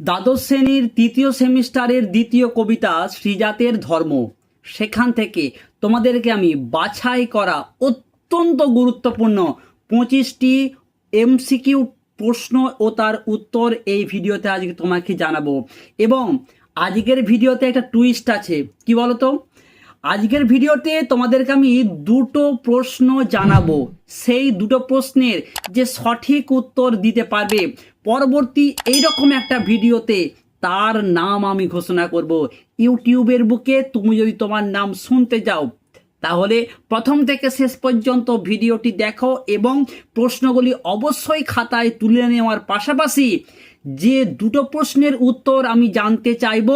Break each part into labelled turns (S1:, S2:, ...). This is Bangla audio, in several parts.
S1: দ্বাদশ শ্রেণির তৃতীয় সেমিস্টারের দ্বিতীয় কবিতা শ্রীজাতের ধর্ম। সেখান থেকে তোমাদেরকে আমি বাছাই করা অত্যন্ত গুরুত্বপূর্ণ পঁচিশটি এমসিকিউ প্রশ্ন ও তার উত্তর এই ভিডিওতে আজকে তোমাকে জানাব। এবং আজকের ভিডিওতে একটা টুইস্ট আছে। কি বলতো? আজকের ভিডিওতে তোমাদেরকে আমি দুটো প্রশ্ন জানাব। সেই দুটো প্রশ্নের যে সঠিক উত্তর দিতে পারবে, পরবর্তী এইরকম একটা ভিডিওতে তার নাম আমি ঘোষণা করব। ইউটিউবের বুকে তুমি যদি তোমার নাম শুনতে যাও, তাহলে প্রথম থেকে শেষ পর্যন্ত ভিডিওটি দেখো এবং প্রশ্নগুলি অবশ্যই খাতায় তুলে নেওয়ার পাশাপাশি যে দুটো প্রশ্নের উত্তর আমি জানতে চাইব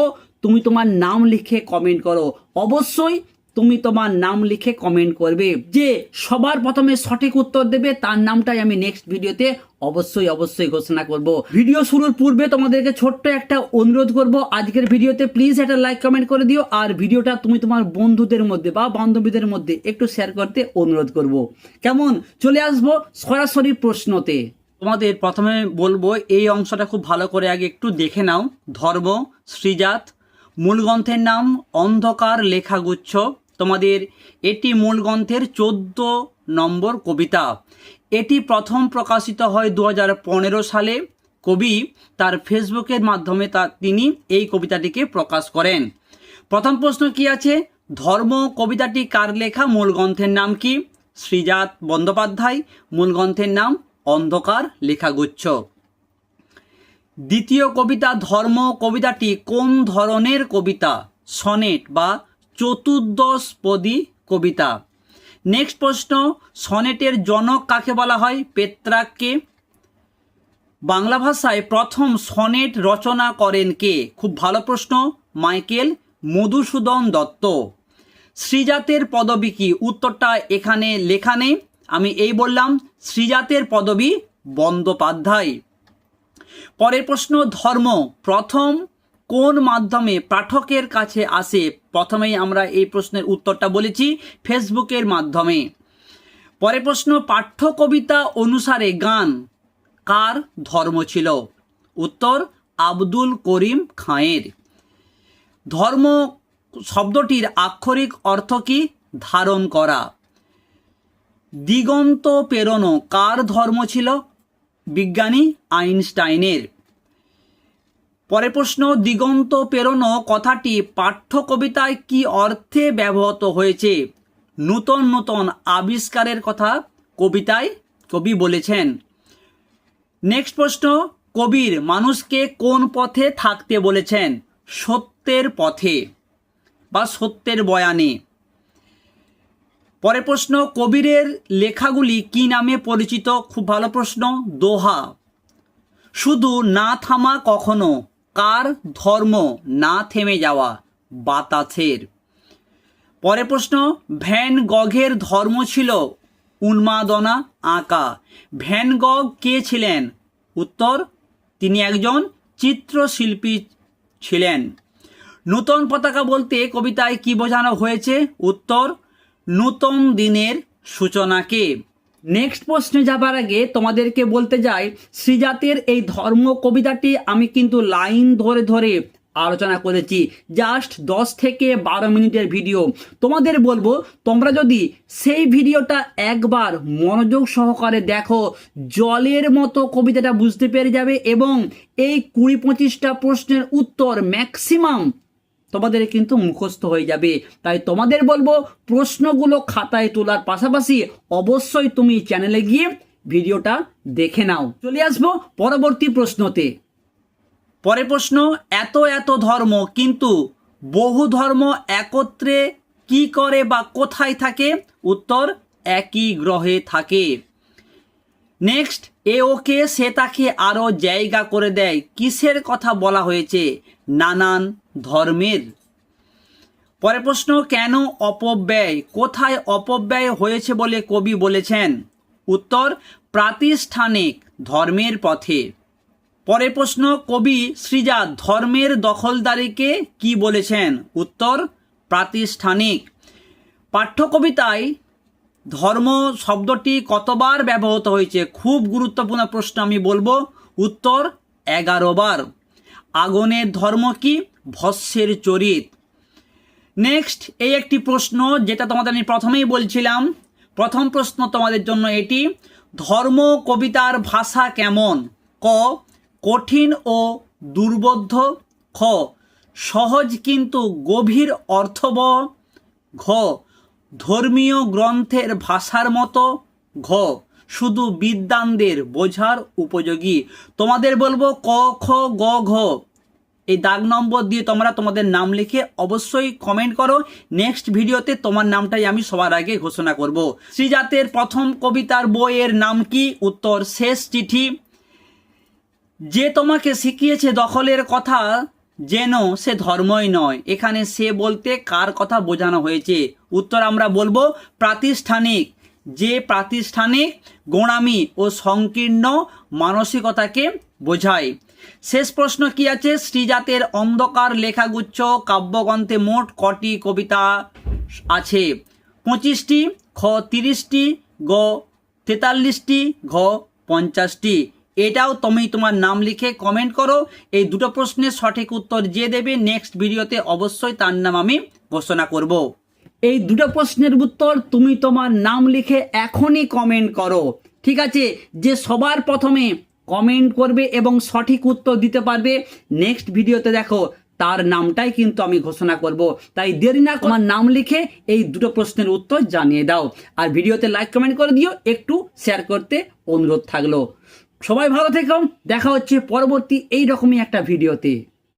S1: তুমি তোমার নাম লিখে কমেন্ট করো। অবশ্যই তুমি তোমার নাম লিখে কমেন্ট করবে। যে সবার প্রথমে সঠিক উত্তর দেবে, তার নামটাই আমি নেক্সট ভিডিওতে অবশ্যই অবশ্যই ঘোষণা করব। ভিডিও শুরুর পূর্বে তোমাদেরকে ছোট্ট একটা অনুরোধ করব। আজকের ভিডিওতে প্লিজ একটা লাইক কমেন্ট করে দিও, আর ভিডিওটা তুমি তোমার বন্ধুদের মধ্যে বা বান্ধবীদের মধ্যে একটু শেয়ার করতে অনুরোধ করব। কেমন? চলে আসব সরাসরি প্রশ্নতে। তোমাদের প্রথমে বলব, এই অংশটা খুব ভালো করে আগে একটু দেখে নাও। ধর্ম, শ্রীজাত মূল গ্রন্থের নাম অন্ধকার লেখাগুচ্ছ। তোমাদের এটি মূল গ্রন্থের চোদ্দ নম্বর কবিতা। এটি প্রথম প্রকাশিত হয় দু হাজার পনেরো সালে। কবি তার ফেসবুকের মাধ্যমে তা তিনি এই কবিতাটিকে প্রকাশ করেন। প্রথম প্রশ্ন কি আছে? ধর্ম কবিতাটি কার লেখা? মূল গ্রন্থের নাম কি? শ্রীজাত বন্দ্যোপাধ্যায়। মূল গ্রন্থের নাম অন্ধকার লেখাগুচ্ছ। দ্বিতীয় কবিতা ধর্ম কবিতাটি কোন ধরনের কবিতা? সনেট বা চতুর্দশপদী কবিতা। নেক্সট প্রশ্ন, সনেটের জনক কাকে বলা হয়? পেত্রাককে। বাংলা ভাষায় প্রথম সনেট রচনা করেন কে? খুব ভালো প্রশ্ন, মাইকেল মধুসূদন দত্ত। শ্রীজাতের পদবী কি? উত্তরটা এখানে লেখা নেই। আমি এই বললাম শ্রীজাতের পদবী বন্দ্যোপাধ্যায়। পরের প্রশ্ন, ধর্ম প্রথম কোন মাধ্যমে পাঠকের কাছে আসে? প্রথমেই আমরা এই প্রশ্নের উত্তরটা বলেছি ফেসবুকের মাধ্যমে। পরের প্রশ্ন পাঠ্য কবিতা অনুসারে গান কার ধর্ম ছিল? উত্তর, আব্দুল করিম খাঁয়ের। ধর্ম শব্দটির আক্ষরিক অর্থ কি? ধারণ করা। দিগন্ত পেরোনো কার ধর্ম ছিল? বিজ্ঞানী আইনস্টাইনের। পরের প্রশ্ন, দিগন্ত পেরোনো কথাটি পাঠ্য কবিতায় কি অর্থে ব্যবহৃত হয়েছে? নূতন নূতন আবিষ্কারের কথা কবিতায় কবি বলেছেন। নেক্সট প্রশ্ন, কবির মানুষকে কোন পথে থাকতে বলেছেন? সত্যের পথে বা সত্যের বয়ানে। পরের প্রশ্ন, কবিরের লেখাগুলি কি নামে পরিচিত? খুব ভালো প্রশ্ন, দোহা। শুধু না থামা কখনো, কার ধর্ম না থেমে যাওয়া বাতাসের? পরের প্রশ্ন, ভ্যান গঘের ধর্ম ছিল উন্মাদনা, আঁকা। ভ্যান গগ কে ছিলেন? উত্তর, তিনি একজন চিত্রশিল্পী ছিলেন। নূতন পতাকা বলতে কবিতায় কি বোঝানো হয়েছে? উত্তর নূতন দিনের সূচনাকে। নেক্সট প্রশ্নে যাবার আগে তোমাদেরকে বলতে যাই, শ্রীজাতের এই ধর্ম কবিতাটি আমি কিন্তু লাইন ধরে ধরে আলোচনা করেছি। জাস্ট দশ থেকে বারো মিনিটের ভিডিও। তোমাদের বলব, তোমরা যদি সেই ভিডিওটা একবার মনোযোগ সহকারে দেখো, জলের মতো কবিতাটা বুঝতে পেরে যাবে এবং এই কুড়ি পঁচিশটা প্রশ্নের উত্তর ম্যাক্সিমাম তোমাদের কিন্তু মুখস্থ হয়ে যাবে। তাই তোমাদের বলব, প্রশ্নগুলো খাতায় তোলার পাশাপাশি অবশ্যই তুমি চ্যানেলে গিয়ে ভিডিওটা দেখে নাও। চলে আসব পরবর্তী প্রশ্নতে। পরের প্রশ্ন, এত এত ধর্ম, কিন্তু বহু ধর্ম একত্রে কি করে বা কোথায় থাকে? উত্তর, একই গ্রহে থাকে। নেক্সট এ ওকে সে তাকে আরও জায়গা করে দেয়। কিসের কথা বলা হয়েছে? নানান ধর্মের। পরে প্রশ্ন, কেন অপব্যয়? কোথায় অপব্যয় হয়েছে বলে কবি বলেছেন? উত্তর, প্রাতিষ্ঠানিক ধর্মের পথে। পরে প্রশ্ন, কবি শ্রীজা ধর্মের দখলদারিকে কি বলেছেন? উত্তর, প্রাতিষ্ঠানিক। পাঠ্যকবিতায় ধর্ম শব্দটি কতবার ব্যবহৃত হয়েছে? খুব গুরুত্বপূর্ণ প্রশ্ন আমি বলব। উত্তর, এগারো বার। আগুনের ধর্ম কি? ভস্যের চরিত। নেক্সট এই একটি প্রশ্ন যেটা তোমাদের আমি প্রথমেই বলছিলাম। প্রথম প্রশ্ন তোমাদের জন্য এটি, ধর্ম কবিতার ভাষা কেমন? ক, কঠিন ও দুর্বোধ্য। খ, সহজ কিন্তু গভীর অর্থব। ঘ, ধর্মীয় গ্রন্থের ভাষার মতো। ঘ, শুধু বিদ্বানদের বোঝার উপযোগী। তোমাদের বলব ক, খ, গ, ঘ। এই দাগ নম্বর দিয়ে তোমরা তোমাদের নাম লিখে অবশ্যই কমেন্ট করো। নেক্সট ভিডিওতে তোমার নামটাই আমি সবার আগে ঘোষণা করব। শ্রীজাতের প্রথম কবিতার বইয়ের নাম কি? উত্তর, শেষ চিঠি। যে তোমাকে শিখিয়েছে দখলের কথা, যেন সে ধর্মই নয়। এখানে সে বলতে কার কথা বোঝানো হয়েছে? উত্তর আমরা বলব, প্রাতিষ্ঠানিক। যে প্রাতিষ্ঠানিক, গোড়ামি ও সংকীর্ণ মানসিকতাকে বোঝায়। শেষ প্রশ্ন কি আছে? শ্রীজাতের অন্ধকার লেখাগুচ্ছ কাব্যগ্রন্থে মোট কটি কবিতা আছে? পঁচিশটি খ তিরিশটি, গ তেতাল্লিশটি, ঘ পঞ্চাশটি। এটাও তুমি তোমার নাম লিখে কমেন্ট করো। এই দুটো প্রশ্নের সঠিক উত্তর যে দেবে নেক্সট ভিডিওতে অবশ্যই তার নাম আমি ঘোষণা করব। এই দুটো প্রশ্নের উত্তর তুমি তোমার নাম লিখে এখনই কমেন্ট করো। ঠিক আছে? যে সবার প্রথমে কমেন্ট করবে এবং সঠিক উত্তর দিতে পারবে। নেক্সট ভিডিওতে দেখো, তার নামটাই কিন্তু আমি ঘোষণা করব। তাই দেরি না তোমার নাম লিখে এই দুটো প্রশ্নের উত্তর জানিয়ে দাও। আর ভিডিওতে লাইক কমেন্ট করে দিও, একটু শেয়ার করতে অনুরোধ থাকল। সবাই ভালো থেকো, দেখা হচ্ছে পরবর্তী এই রকমই একটা ভিডিওতে।